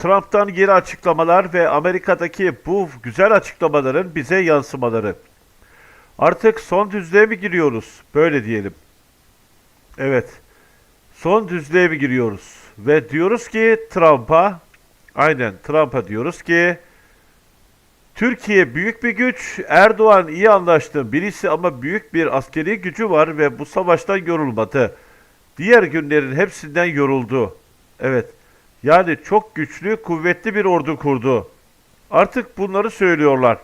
Trump'tan yeni açıklamalar ve Amerika'daki bu güzel açıklamaların bize yansımaları. Artık son düzlüğe mi giriyoruz? Böyle diyelim. Evet. Son düzlüğe mi giriyoruz? Ve diyoruz ki Trump'a, aynen Trump'a diyoruz ki Türkiye büyük bir güç. Erdoğan iyi anlaştı birisi ama büyük bir askeri gücü var ve bu savaştan yorulmadı. Diğer günlerin hepsinden yoruldu. Evet. Yani çok güçlü, kuvvetli bir ordu kurdu. Artık bunları söylüyorlar.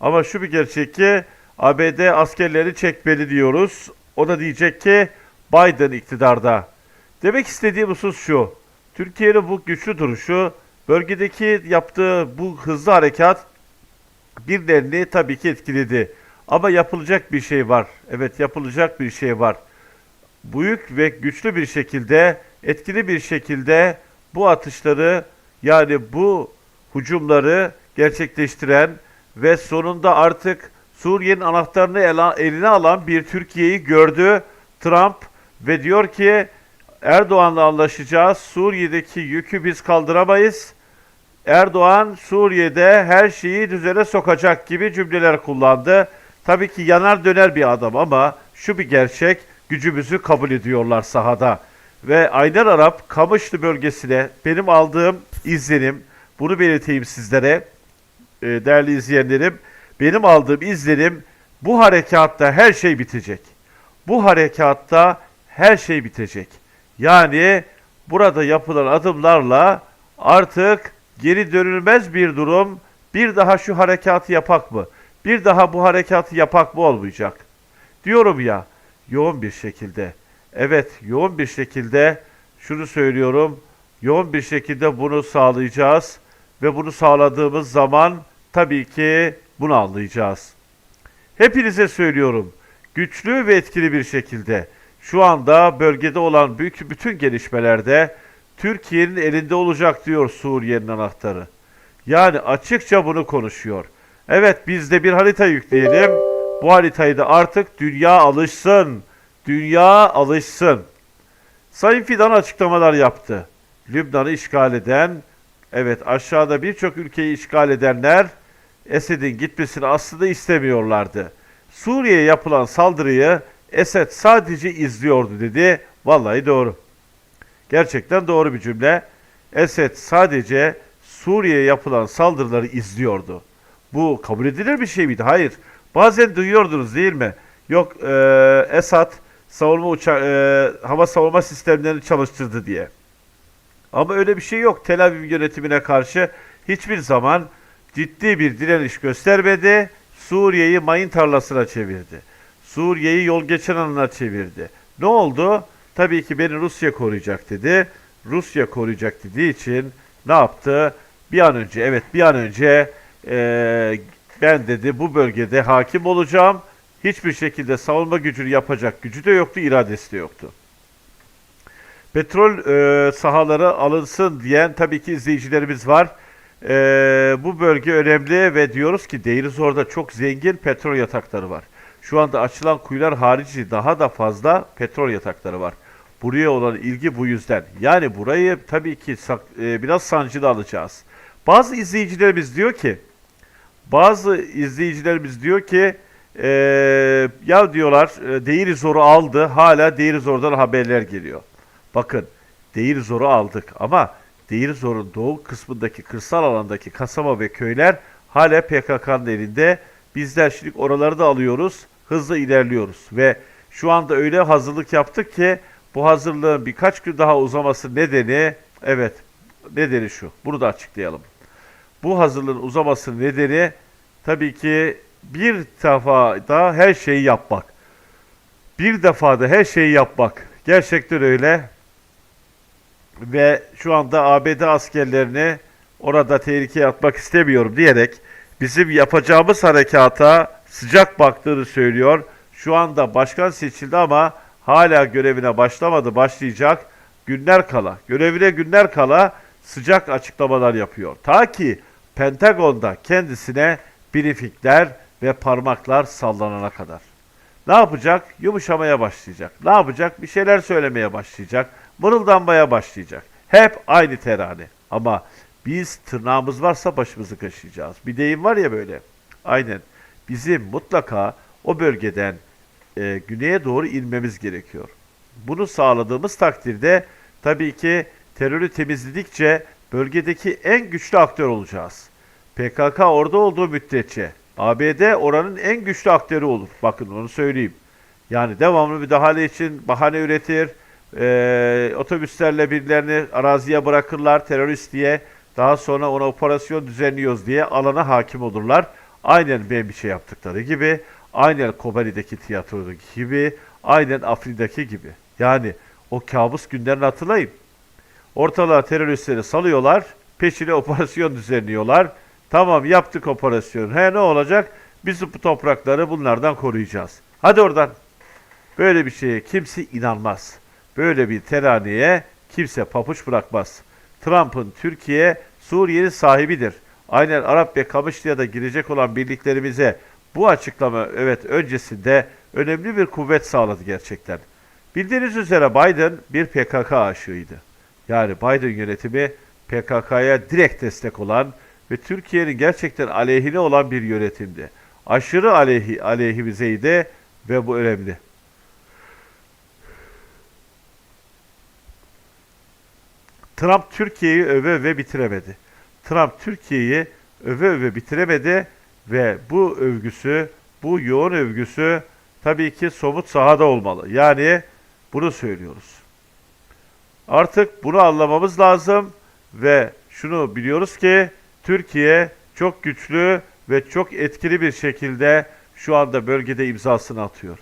Ama şu bir gerçek ki ABD askerleri çekmeli diyoruz. O da diyecek ki Biden iktidarda. Demek istediğim husus şu. Türkiye'nin bu güçlü duruşu, bölgedeki yaptığı bu hızlı harekat birilerini tabii ki etkiledi. Ama yapılacak bir şey var. Evet yapılacak bir şey var. Büyük ve güçlü bir şekilde, etkili bir şekilde bu atışları yani bu hücumları gerçekleştiren ve sonunda artık Suriye'nin anahtarını eline alan bir Türkiye'yi gördü Trump ve diyor ki Erdoğan'la anlaşacağız. Suriye'deki yükü biz kaldıramayız. Erdoğan Suriye'de her şeyi düzene sokacak gibi cümleler kullandı. Tabii ki yanar döner bir adam ama şu bir gerçek gücümüzü kabul ediyorlar sahada. Ve Aynar Arap Kamışlı bölgesine benim aldığım izlenim bunu belirteyim sizlere e, değerli izleyenlerim. Benim aldığım izlenim bu harekatta her şey bitecek. Bu harekatta her şey bitecek. Yani burada yapılan adımlarla artık geri dönülmez bir durum. Bir daha şu harekatı yapak mı? Bir daha bu harekatı yapak mı olmayacak? Diyorum ya yoğun bir şekilde. Evet yoğun bir şekilde şunu söylüyorum. Yoğun bir şekilde bunu sağlayacağız ve bunu sağladığımız zaman tabii ki bunu anlayacağız. Hepinize söylüyorum. Güçlü ve etkili bir şekilde şu anda bölgede olan büyük bütün gelişmelerde Türkiye'nin elinde olacak diyor Suriye'nin anahtarı. Yani açıkça bunu konuşuyor. Evet biz de bir harita yükleyelim. Bu haritayı da artık dünya alışsın. Dünya alışsın. Sayın Fidan açıklamalar yaptı. Lübnan'ı işgal eden, evet aşağıda birçok ülkeyi işgal edenler Esed'in gitmesini aslında istemiyorlardı. Suriye'ye yapılan saldırıyı Esed sadece izliyordu dedi. Vallahi doğru. Gerçekten doğru bir cümle. Esed sadece Suriye'ye yapılan saldırıları izliyordu. Bu kabul edilir bir şey miydi? Hayır. Bazen duyuyordunuz değil mi? Yok e, Esad savunma uça e, hava savunma sistemlerini çalıştırdı diye. Ama öyle bir şey yok. Tel Aviv yönetimine karşı hiçbir zaman ciddi bir direniş göstermedi. Suriye'yi mayın tarlasına çevirdi. Suriye'yi yol geçen alanına çevirdi. Ne oldu? Tabii ki beni Rusya koruyacak dedi. Rusya koruyacak dediği için ne yaptı? Bir an önce, evet bir an önce eee, ben dedi bu bölgede hakim olacağım. Hiçbir şekilde savunma gücünü yapacak gücü de yoktu, iradesi de yoktu. Petrol eee, sahaları alınsın diyen tabii ki izleyicilerimiz var. Eee, bu bölge önemli ve diyoruz ki Deirizor'da çok zengin petrol yatakları var. Şu anda açılan kuyular harici daha da fazla petrol yatakları var. Buraya olan ilgi bu yüzden. Yani burayı tabii ki e, biraz sancılı alacağız. Bazı izleyicilerimiz diyor ki, bazı izleyicilerimiz diyor ki, e, ya diyorlar e, Deirizor'u aldı, hala Deirizor'dan haberler geliyor. Bakın, Deirizor'u aldık ama Deirizor'un doğu kısmındaki kırsal alandaki kasaba ve köyler hala PKK'nın elinde. Bizler şimdi oraları da alıyoruz, hızlı ilerliyoruz ve şu anda öyle hazırlık yaptık ki bu hazırlığın birkaç gün daha uzaması nedeni, evet nedeni şu, bunu da açıklayalım. Bu hazırlığın uzaması nedeni tabii ki bir defa da her şeyi yapmak. Bir defada her şeyi yapmak. Gerçekten öyle. Ve şu anda ABD askerlerini orada tehlikeye atmak istemiyorum diyerek bizim yapacağımız harekata sıcak baktığını söylüyor. Şu anda başkan seçildi ama hala görevine başlamadı, başlayacak. Günler kala, görevine günler kala sıcak açıklamalar yapıyor. Ta ki Pentagon'da kendisine briefingler ve parmaklar sallanana kadar. Ne yapacak? Yumuşamaya başlayacak. Ne yapacak? Bir şeyler söylemeye başlayacak. Mırıldanmaya başlayacak. Hep aynı terane. Ama Biz tırnağımız varsa başımızı kaşıyacağız. Bir deyim var ya böyle. Aynen. Bizim mutlaka o bölgeden e, güneye doğru inmemiz gerekiyor. Bunu sağladığımız takdirde tabii ki terörü temizledikçe bölgedeki en güçlü aktör olacağız. PKK orada olduğu müddetçe ABD oranın en güçlü aktörü olur. Bakın onu söyleyeyim. Yani devamlı müdahale için bahane üretir. Eee, otobüslerle birilerini araziye bırakırlar terörist diye. Daha sonra ona operasyon düzenliyoruz diye alana hakim olurlar. Aynen bir şey yaptıkları gibi. Aynen Kobani'deki tiyatrodaki gibi. Aynen Afrin'deki gibi. Yani o kabus günlerini hatırlayın. Ortalığa teröristleri salıyorlar. Peşine operasyon düzenliyorlar. Tamam yaptık operasyon. He ne olacak? Biz bu toprakları bunlardan koruyacağız. Hadi oradan. Böyle bir şeye kimse inanmaz. Böyle bir teraniye kimse papuç bırakmaz. Trump'ın Türkiye Suriye'nin sahibidir. Aynen Arap ve Kamışlı'ya girecek olan birliklerimize bu açıklama evet öncesinde önemli bir kuvvet sağladı gerçekten. Bildiğiniz üzere Biden bir PKK aşığıydı. Yani Biden yönetimi PKK'ya direkt destek olan ve Türkiye'nin gerçekten aleyhine olan bir yönetimdi. Aşırı aleyhi, aleyhimizeydi ve bu önemli. Trump Türkiye'yi öve öve bitiremedi. Trump Türkiye'yi öve öve bitiremedi ve bu övgüsü, bu yoğun övgüsü tabii ki somut sahada olmalı. Yani bunu söylüyoruz. Artık bunu anlamamız lazım ve şunu biliyoruz ki Türkiye çok güçlü ve çok etkili bir şekilde şu anda bölgede imzasını atıyor.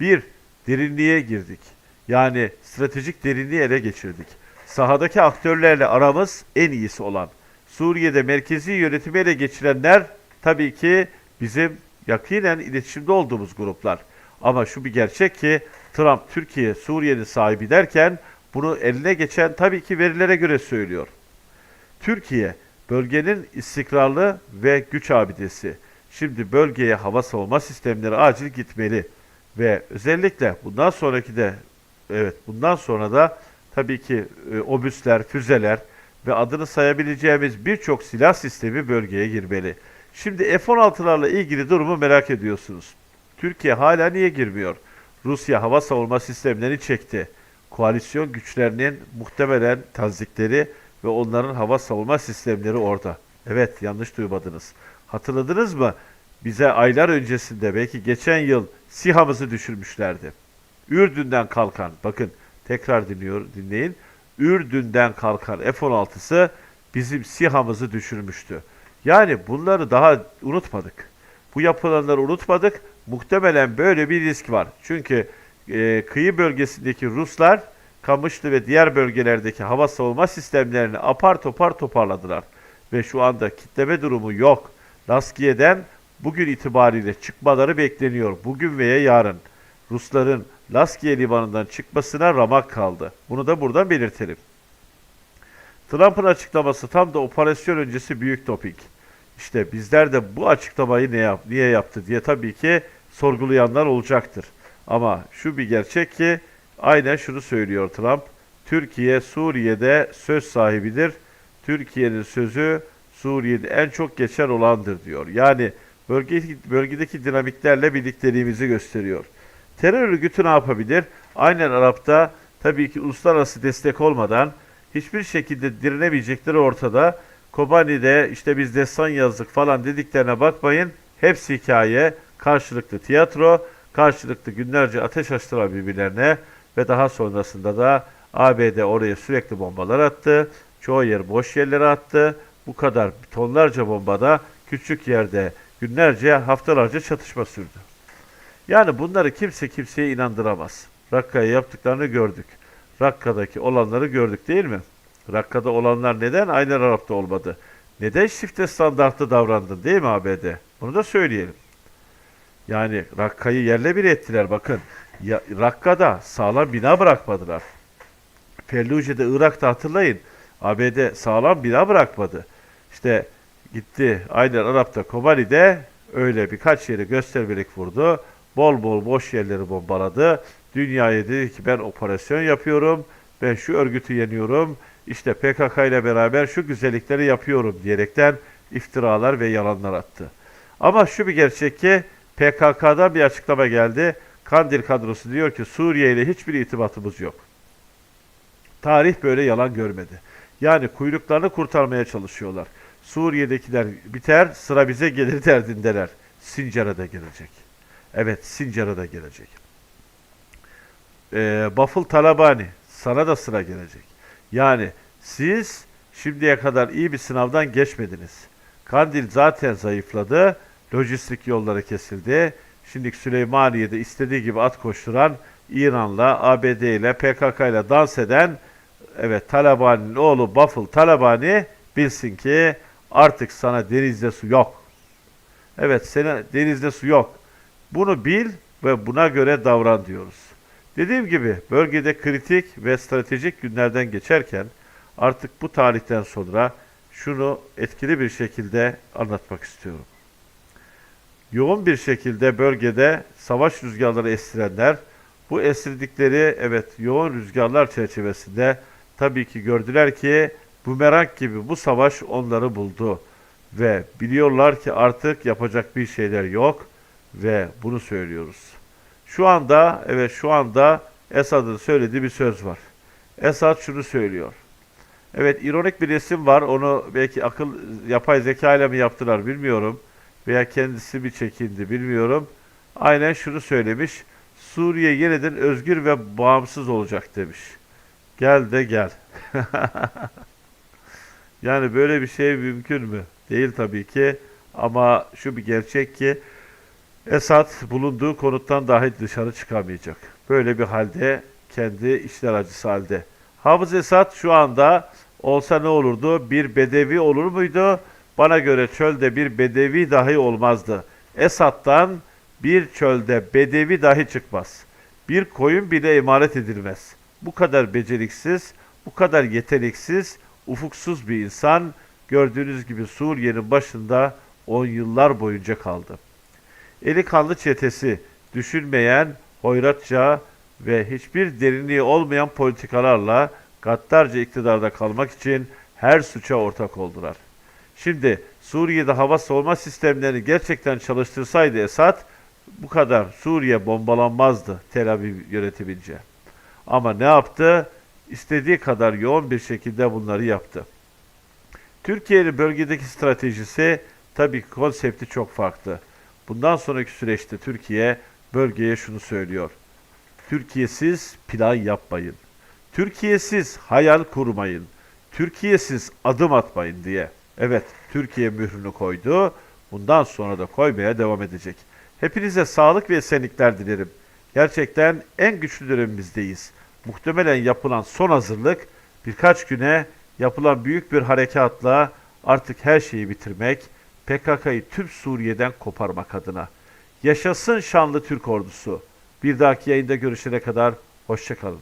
Bir, derinliğe girdik. Yani stratejik derinliği ele geçirdik. Sahadaki aktörlerle aramız en iyisi olan. Suriye'de merkezi yönetimi ele geçirenler tabii ki bizim yakinen iletişimde olduğumuz gruplar. Ama şu bir gerçek ki Trump Türkiye Suriye'nin sahibi derken bunu eline geçen tabii ki verilere göre söylüyor. Türkiye bölgenin istikrarlı ve güç abidesi. Şimdi bölgeye hava savunma sistemleri acil gitmeli ve özellikle bundan sonraki de evet bundan sonra da tabii ki e, obüsler, füzeler ve adını sayabileceğimiz birçok silah sistemi bölgeye girmeli. Şimdi F-16'larla ilgili durumu merak ediyorsunuz. Türkiye hala niye girmiyor? Rusya hava savunma sistemlerini çekti. Koalisyon güçlerinin muhtemelen tazikleri ve onların hava savunma sistemleri orada. Evet yanlış duymadınız. Hatırladınız mı? Bize aylar öncesinde belki geçen yıl SİHA'mızı düşürmüşlerdi. Ürdün'den kalkan bakın tekrar dinliyor dinleyin. Ürdün'den kalkan F-16'sı bizim SİHA'mızı düşürmüştü. Yani bunları daha unutmadık. Bu yapılanları unutmadık. Muhtemelen böyle bir risk var. Çünkü e, kıyı bölgesindeki Ruslar Kamışlı ve diğer bölgelerdeki hava savunma sistemlerini apar topar toparladılar. Ve şu anda kitleme durumu yok. Laskiye'den bugün itibariyle çıkmaları bekleniyor. Bugün veya yarın. Rusların Laskiye limanından çıkmasına ramak kaldı. Bunu da buradan belirtelim. Trump'ın açıklaması tam da operasyon öncesi büyük topik. İşte bizler de bu açıklamayı ne yap, niye yaptı diye tabii ki sorgulayanlar olacaktır. Ama şu bir gerçek ki aynen şunu söylüyor Trump. Türkiye Suriye'de söz sahibidir. Türkiye'nin sözü Suriye'de en çok geçer olandır diyor. Yani bölge, bölgedeki dinamiklerle birlikteliğimizi gösteriyor. Terör örgütü ne yapabilir? Aynen Arap'ta tabii ki uluslararası destek olmadan hiçbir şekilde direnemeyecekleri ortada. Kobani'de işte biz destan yazdık falan dediklerine bakmayın. Hepsi hikaye, karşılıklı tiyatro, karşılıklı günlerce ateş açtılar birbirlerine ve daha sonrasında da ABD oraya sürekli bombalar attı. Çoğu yer boş yerlere attı. Bu kadar tonlarca bombada küçük yerde günlerce haftalarca çatışma sürdü. Yani bunları kimse kimseye inandıramaz. Rakka'ya yaptıklarını gördük. Rakka'daki olanları gördük değil mi? Rakka'da olanlar neden aynı Arap'ta olmadı? Neden çifte standartlı davrandın değil mi ABD? Bunu da söyleyelim. Yani Rakka'yı yerle bir ettiler bakın. Ya, Rakka'da sağlam bina bırakmadılar. Felluce'de Irak'ta hatırlayın. ABD sağlam bina bırakmadı. İşte gitti aynen Arap'ta Kobani'de öyle birkaç yeri göstermelik vurdu. Bol bol boş yerleri bombaladı. Dünyaya dedi ki ben operasyon yapıyorum. Ben şu örgütü yeniyorum. işte PKK ile beraber şu güzellikleri yapıyorum diyerekten iftiralar ve yalanlar attı. Ama şu bir gerçek ki PKK'dan bir açıklama geldi. Kandil kadrosu diyor ki Suriye ile hiçbir irtibatımız yok. Tarih böyle yalan görmedi. Yani kuyruklarını kurtarmaya çalışıyorlar. Suriye'dekiler biter, sıra bize gelir derdindeler. Sincar'a da gelecek. Evet, Sincar'a da gelecek. Ee, Bafıl Talabani, sana da sıra gelecek. Yani siz şimdiye kadar iyi bir sınavdan geçmediniz. Kandil zaten zayıfladı, lojistik yolları kesildi. Şimdi Süleymaniye'de istediği gibi at koşturan İran'la, ABD ile, PKK ile dans eden evet Talabani'nin oğlu Bafıl Talabani bilsin ki artık sana denizde su yok. Evet sana denizde su yok. Bunu bil ve buna göre davran diyoruz. Dediğim gibi bölgede kritik ve stratejik günlerden geçerken artık bu tarihten sonra şunu etkili bir şekilde anlatmak istiyorum. Yoğun bir şekilde bölgede savaş rüzgarları estirenler bu estirdikleri evet yoğun rüzgarlar çerçevesinde tabii ki gördüler ki bumerang gibi bu savaş onları buldu ve biliyorlar ki artık yapacak bir şeyler yok ve bunu söylüyoruz. Şu anda evet şu anda Esad'ın söylediği bir söz var. Esad şunu söylüyor. Evet ironik bir resim var. Onu belki akıl yapay zeka ile mi yaptılar bilmiyorum. Veya kendisi bir çekindi bilmiyorum. Aynen şunu söylemiş. Suriye yeniden özgür ve bağımsız olacak demiş. Gel de gel. yani böyle bir şey mümkün mü? Değil tabii ki. Ama şu bir gerçek ki Esad bulunduğu konuttan dahi dışarı çıkamayacak. Böyle bir halde kendi işler acısı halde. Hafız Esad şu anda olsa ne olurdu? Bir bedevi olur muydu? Bana göre çölde bir bedevi dahi olmazdı. Esad'dan bir çölde bedevi dahi çıkmaz. Bir koyun bile emanet edilmez. Bu kadar beceriksiz, bu kadar yeteneksiz, ufuksuz bir insan gördüğünüz gibi Suriye'nin başında on yıllar boyunca kaldı. Eli kanlı çetesi, düşünmeyen, hoyratça ve hiçbir derinliği olmayan politikalarla gaddarca iktidarda kalmak için her suça ortak oldular. Şimdi Suriye'de hava savunma sistemlerini gerçekten çalıştırsaydı Esad bu kadar Suriye bombalanmazdı Tel Aviv yönetimince. Ama ne yaptı? İstediği kadar yoğun bir şekilde bunları yaptı. Türkiye'nin bölgedeki stratejisi tabii ki konsepti çok farklı. Bundan sonraki süreçte Türkiye bölgeye şunu söylüyor. Türkiye'siz plan yapmayın. Türkiye'siz hayal kurmayın. Türkiye'siz adım atmayın diye. Evet, Türkiye mührünü koydu. Bundan sonra da koymaya devam edecek. Hepinize sağlık ve esenlikler dilerim. Gerçekten en güçlü dönemimizdeyiz. Muhtemelen yapılan son hazırlık birkaç güne yapılan büyük bir harekatla artık her şeyi bitirmek, PKK'yı tüm Suriye'den koparmak adına. Yaşasın şanlı Türk ordusu. Bir dahaki yayında görüşene kadar hoşçakalın.